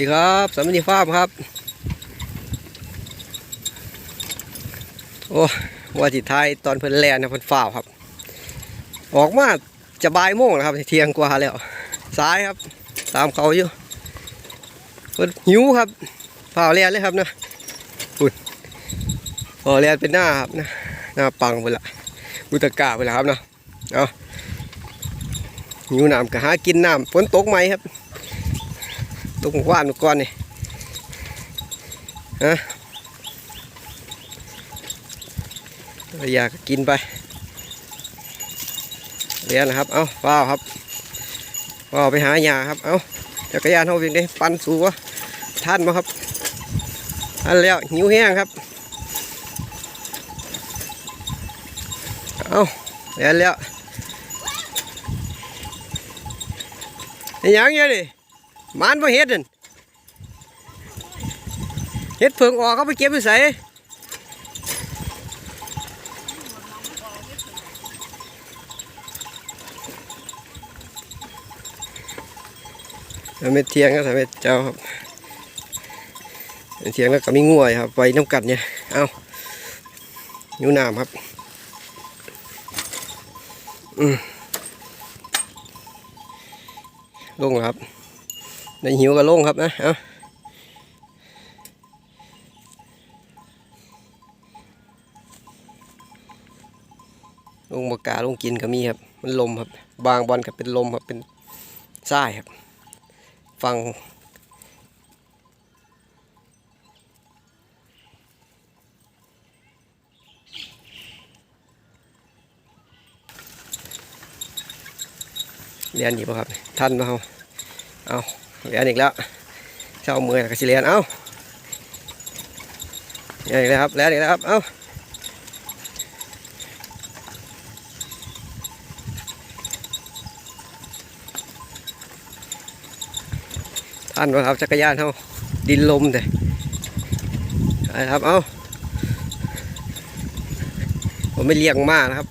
ดีครับสามีฟาร์มครับ โอ้ว่าจิไทายตอนเพิ่นแลนนะเพิ่นฝ่าวครับ ออกมาจะบ่ายโมงแล้วครับเที่ยงกว่าแล้วสายครับ ตามเขาอยู่เพิ่นหิวครับฝ่าวแลนเลยครับนะอุ้ยโอ้แลนเป็นหน้าครับนะหน้าปังไปละบุตรกาไปละครับเนาะเอาหิวน้ำก็หากินน้ำฝนตกไหมครับ ตกว่านก่อนนี่ฮะอยากกินไปเรียนนะครับ เอาเปล่าครับเปล่าไปหาหญ้าครับ เอาจักรยานเขาเพียงได้ปันสูวะท่านมาครับท่านแล้วหิวแห้งครับ เอาเรียนแล้วยังเงี้ยดิ มันบ่เฮ็ดนั่นเฮ็ดเพิ่งออกเขาไปเก็บไปใส่เม็ดเทียงก็สำเร็จเจ้าครับเทียงแล้วก็มีงัวครับไว้น้ำกัดเนี่ย เอาอยู่น้ำครับ อืมลงครับ ในหิวก็ลงครับนะเอาลงบกาลงกินก็มีครับ มันลมครับ บางบอลก็เป็นลมครับ เป็นทรายครับ ฟังเรียนอยู่ป่ะครับ ท่านเอาเอา เรียนอีกแล้วเช้ามือกับสิเรียนเอ้าเรียนอีกแล้วครับเรียนอีกแล้วครับเอ้าท่านมาครับจักรยานเขาดินลมแต่ไปครับเอ้าผมไม่เลี้ยงมากนะครับ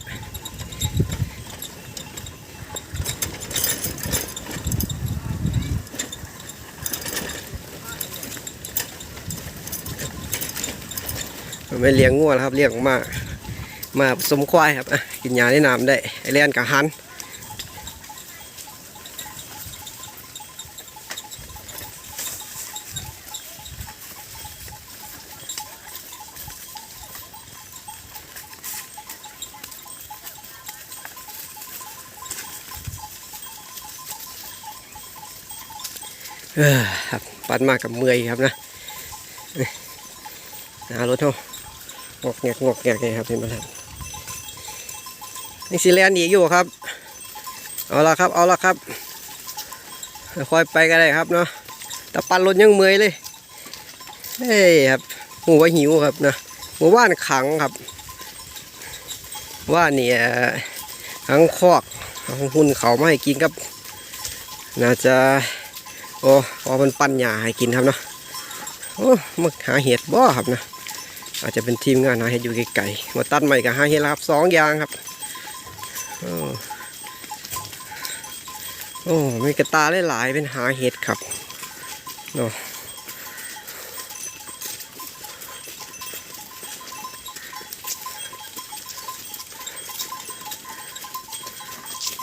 ไม่เลี้ยงงัวแล้วครับเลี้ยงมามาผสมควายครับกินยาแนะนำได้ไอเลียนกับหันเออครับปัดมากับเมื่อยครับนะนี่หารถเท่า งอกแงกงอกแงกเลยครับเห็นไหมครับนี่ซีแลนด์อีอยู่ครับ เอาละครับเอาละครับค่อยไปก็ได้ครับเนาะแต่ปันรถยังเมยเลยเฮ้ยครับหัวหิวครับนะหัวว่านขังครับ ว่าเนี่ยขังคอกหุ่นเขามาให้กินครับ น่าจะโอ้พอมันปั้นหญ้าให้กินครับเนาะโอ้มาหาเห็ดบ่ครับนะ อาจจะเป็นทีมงานหาเห็ดอยู่ไกลๆมาตัดใหม่กับหาเห็ดแล้วครับสองอย่างครับโอ้โอ้มีกระตาหลายๆเป็นหาเห็ดครับเนาะ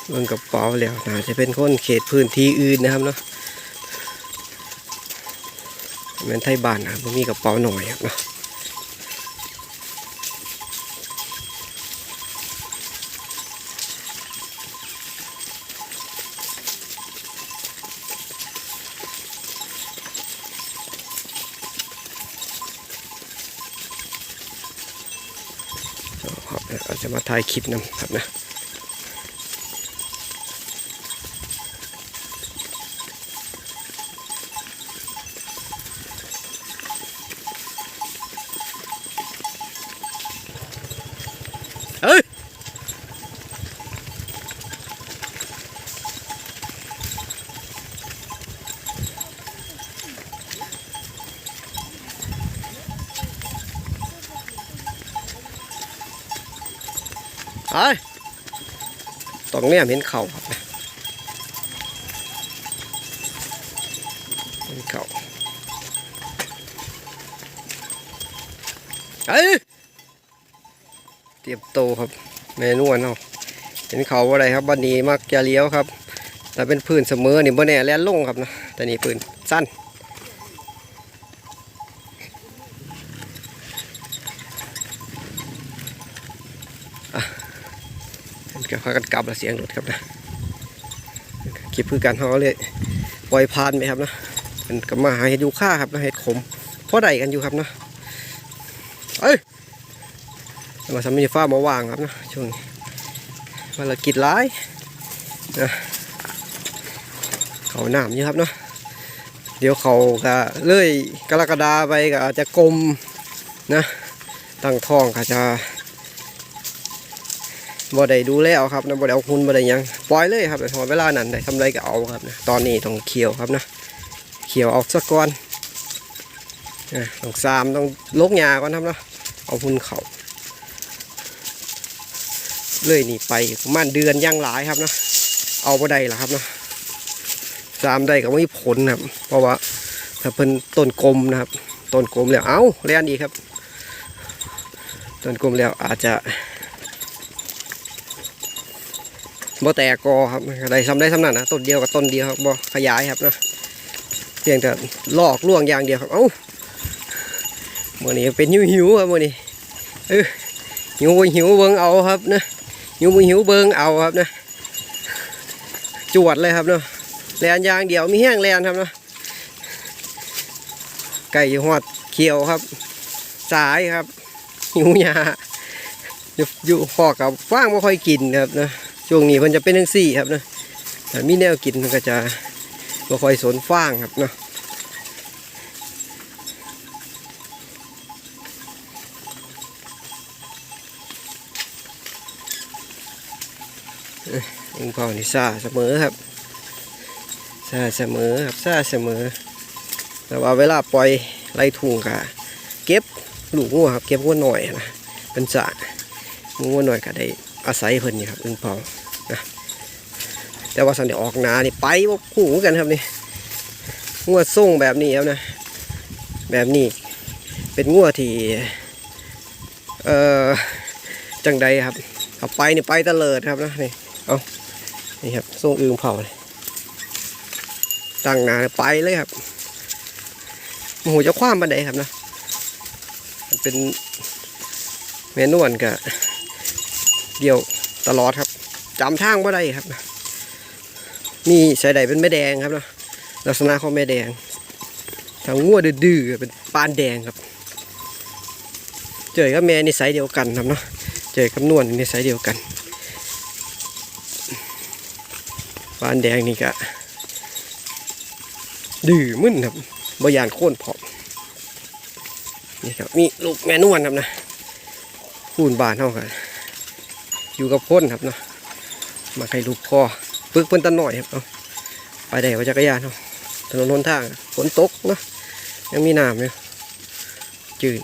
เบิ่งกระเป๋าแล้วน่าจะเป็นคนเขตพื้นที่อื่นนะครับเนาะแม่นไทยบ้านนะครับบ่มีกระเป๋าหน่อยครับเนาะ จะมาถ่ายคลิปนะครับนะ ไปต้องแนมเห็นเข่าครับเห็นเขาเฮ้ยเตรียมโตครับแม่นวลเนาะเห็นเขาอะไรครับบันนี้มากจะเลี้ยวครับแต่เป็นพื้นเสมอนี่บ่แน่แลนลงครับนะแต่นี่พื้นสั้น ก็พากันกลับแล้วเสียงรถครับนะคลิปคือการเขาเลยปล่อยพานไปครับนะมันก็มาหาเห็ดยูค่าครับนะเห็ดขมเพราะใดกันอยู่ครับนะเอ้ยมาทำมีฟ้ามาวางครับนะช่วงนี้มาละกิดร้ายนะเขาหนามอยู่ครับเนาะเดี๋ยวเขาก็เลื่อยกรกฎาไปก็อาจจะกลมนะตั้งท้องก็จะ บ่ได้ดูแลเอาครับนะบ่ได้เอาคุณบ่ได้ยังปล่อยเลยครับพอเวลานั้นได้ทำไรก็เอาครับนะตอนนี้ต้องเคี่ยวครับนะเคี่ยวเอาสักก่อนนะต้องซามต้องลกหญ้าก่อนครับนะเอาพุ่นเขาเลื่อยนี่ไปประมาณเดือนย่างหลายครับนะเอาบ่ได้ละครับนะสามได้ก็ไม่ผลครับ เพราะว่าถ้าเป็นต้นกลมนะครับต้นกลมแล้วเอ้าเรียนดีครับต้นกลมแล้วอาจจะ บ่แตกกอครับอะได้ซ้ำได้ซ้ำนั่นนะต้นเดียวกับต้นเดียวครับบ่ขยายครับนะเพียงแต่ลอกล่วงอย่างเดียวครับเอ้ามื่อนี้เป็นหิวหิวครับมื่อนี้เออหิวหิวเบิ่งเอาครับนะหิวหิวเบิ่งเอาครับนะจวดเลยครับเนาะแลนยางเดียวมีแห้งแลนครับเนาะไก่หอดเขียวครับ สายครับหิวยาอยู่อยู่พอกับฟางไม่ค่อยกินครับนะ ช่วงนี้มันจะเป็นทั้งสี่ครับนะแต่มีแนวกินมันก็จะไม่ค่อยสนฟ้างครับเนาะอ้ยลุงพ่อนี่ซาเสมอครับซาเสมอครับซาเสมอ แต่ว่าเวลาปล่อยไล่ทุ่งกะเก็บลูกงัวครับเก็บงัวหน่อยนะเป็นสะงัวหน่อยก็ได้อาศัยเพิ่นนี่ครับอึ้งเผานะ แต่ว่าสันเดี๋ยวออกนานี่ไปบ่หูกันครับนี่งัวส่งแบบนี้ครับนะแบบนี้เป็นงัวที่เอ่อจังใดครับเอาไปนี่ไปตะเลิดครับนะนี่เอานี่ครับส่งอึงเผาเลยตั้งนาไปเลยครับโอ้โหจะคว้ามบันไดครับนะเป็นเมนวนกับเดี่ยวตลอดครับจำทางบ่ได้ครับ มีสายใดเป็นแม่แดงครับเนาะลักษณะของแม่แดงทางงัวดื้อเป็นปานแดงครับ เจอกับแม่นิสัยเดียวกันครับเนาะเจอกับนวลนิสัยเดียวกันปานแดงนี่ก็ดื้อมึนครับบยานโค่นผอมนี่ครับมีลูกแม่นวลครับนะคูนบานเท่ากันอยู่กับพ่นครับเนาะมาใครลูกคอ ปึกเพิ่นตะหน่อยครับเอาไปได้ว่าจักรยานเนาะถนนหนทางฝนตกเนาะยังมีน้ำอยู่จืด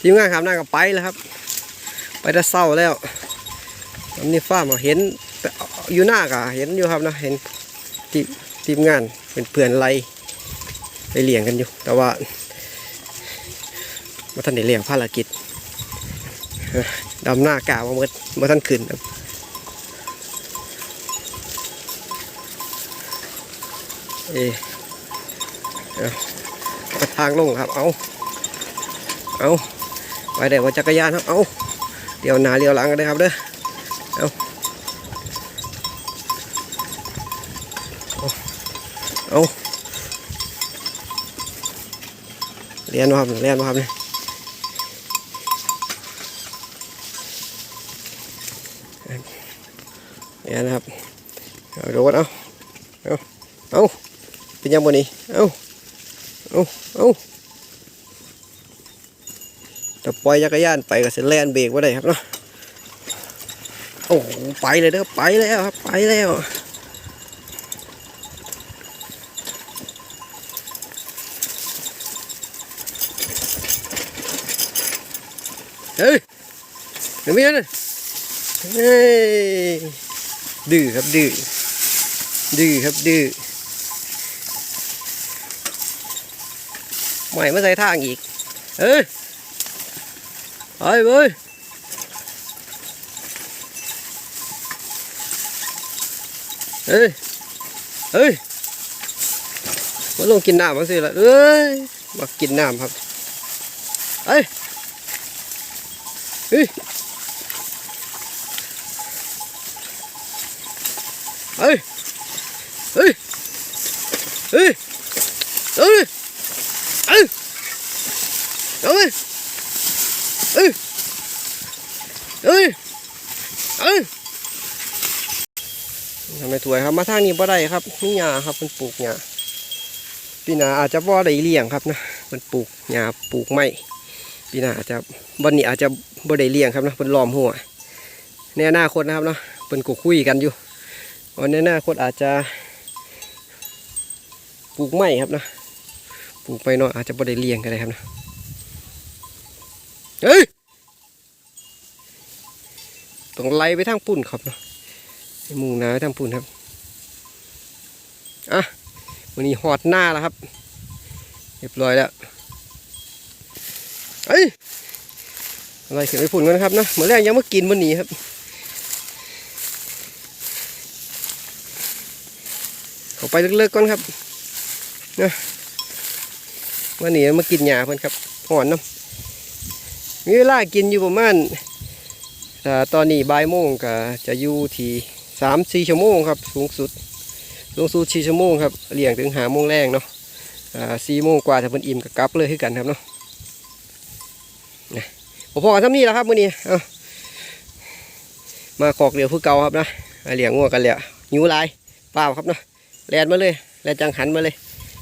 ทีมงานครับน่าก็ไปแล้วครับ ไปแต่เศร้าแล้วอันนี้ฟ้ามาเห็นอยู่หน้ากะเห็นอยู่ครับนะเห็นทีมทีมงานเป็นเพื่อนไรไปเลี้ยงกันอยู่ แต่ว่ามาท่านได้เลี้ยงภารกิจดำหน้ากาวมาเมื่อมาท่านขึ้นครับ เอเอาทางลงครับ เอาเอาไปได้ว่าจักรยานครับ เอาเดี๋ยวหน้าเดี๋ยวหลังกันเลยครับเด้อเอาเอาเรียนมาครับเรียนมาครับเนี่ยเรียนนะครับเอาโดดเอาเอาเอา เป็นยังบนนี้เอาเอาเอาจะปล่อยจักรยานไปก็เส้นแลนเบรกไ่ได้ครับเนาะโอ้โหไปเลยเด้อไปแล้วครับไปแล้วเฮ้ยเดี๋ยวมีนะเฮ้ยดื้อครับดื้อดื้อครับดื้อ ไม่ไม่ใส่ทางอีก เอ้ยไปเว้ยเอ้ยเอ้ยมาลงกินน้ำมาสิละเอ้ยมากินน้ำครับ เอ้ยเฮ้ยเอ้ยเฮ้ยเฮ้ยเอ้ย เอ้ยเอ้ยเอ้ยเอ้ยเอ้ยทำไมถวยครับมาทางนี้บ่ได้ครับนี่หญ้าครับมันปลูกหญ้าปีหน้าอาจจะบ่ได้เลี้ยงครับนะมันปลูกหญ้าปลูกไม้ปีหน้าอาจจะวันนี้อาจจะบ่ได้เลี้ยงครับนะเป็นล้อมหัวในอนาคตนะครับเนาะเป็นกูคุยกันอยู่วันในอนาคตอาจจะปลูกไม้ครับนะ ลูกไปเนาะอาจจะบ่ได้เลี้ยงกันเลยครับนะเฮ้ยต้องไล่ไปทางปุ่นครับเนาะมุ่งหน้าไปทางปุ่นครับอะวันนี้หอดหน้าแล้วครับเรียบร้อยแล้วเอ้ยอะไรเขียนไปปุ่นกันนะครับเนาะเหมื่อแรกยังมากินวันนี้ครับเขาไปเลิกๆก่อนครับนะ วันนี้มากินหญ้าเพิ่นครับห่อนน้ำมีเวลากินอยู่ประมาณอ่าตอนนี้บ่ายโมงก็จะอยู่ที่สามสี่ชั่วโมงครับสูงสุดสูงสุดสี่ชั่วโมงครับเลี้ยงถึงหาโมงแรงเนาะสี่โมงกว่าถ้าเพิ่นอิ่มก็กลับเลยคือกันครับเนาะนะพอกันทำนี่แหละครับมื้อนี้เอามาขอกเดียวคือเก่าครับนะเลี้ยงงัวกันแล้วหิวลายเปล่าครับเนาะแลนมาเลยแลนจังหันมาเลย